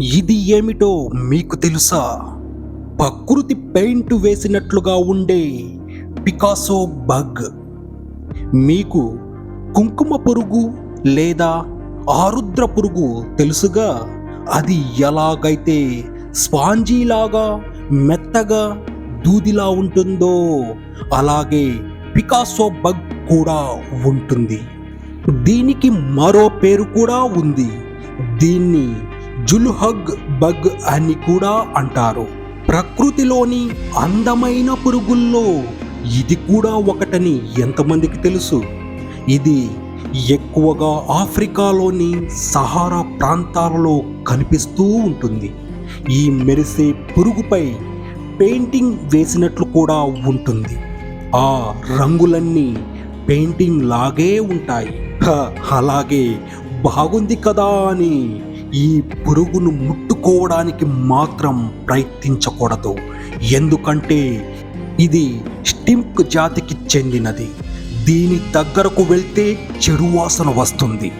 ఇది ఏమిటో మీకు తెలుసా? ప్రకృతి పెయింట్ వేసినట్లుగా ఉండే పికాసో బగ్. మీకు కుంకుమ పురుగు లేదా ఆరుద్ర పురుగు తెలుసుగా? అది ఎలాగైతే స్పాంజీలాగా మెత్తగా దూదిలా ఉంటుందో అలాగే పికాసో బగ్ కూడా ఉంటుంది. దీనికి మరో పేరు కూడా ఉంది. దీన్ని జుల్హగ్ బగ్ అని కూడా అంటారు. ప్రకృతిలోని అందమైన పురుగుల్లో ఇది కూడా ఒకటని ఎంతమందికి తెలుసు? ఇది ఎక్కువగా ఆఫ్రికాలోని సహారా ప్రాంతాలలో కనిపిస్తూ ఉంటుంది. ఈ మెరిసే పురుగుపై పెయింటింగ్ వేసినట్లు కూడా ఉంటుంది. ఆ రంగులన్నీ పెయింటింగ్ లాగే ఉంటాయి. అలాగే బాగుంది కదా అని ఈ పురుగును ముట్టుకోవడానికి మాత్రం ప్రయత్నించకూడదు. ఎందుకంటే ఇది స్టింక్ జాతికి చెందినది. దీని దగ్గరకు వెళ్తే చెడు వాసన వస్తుంది.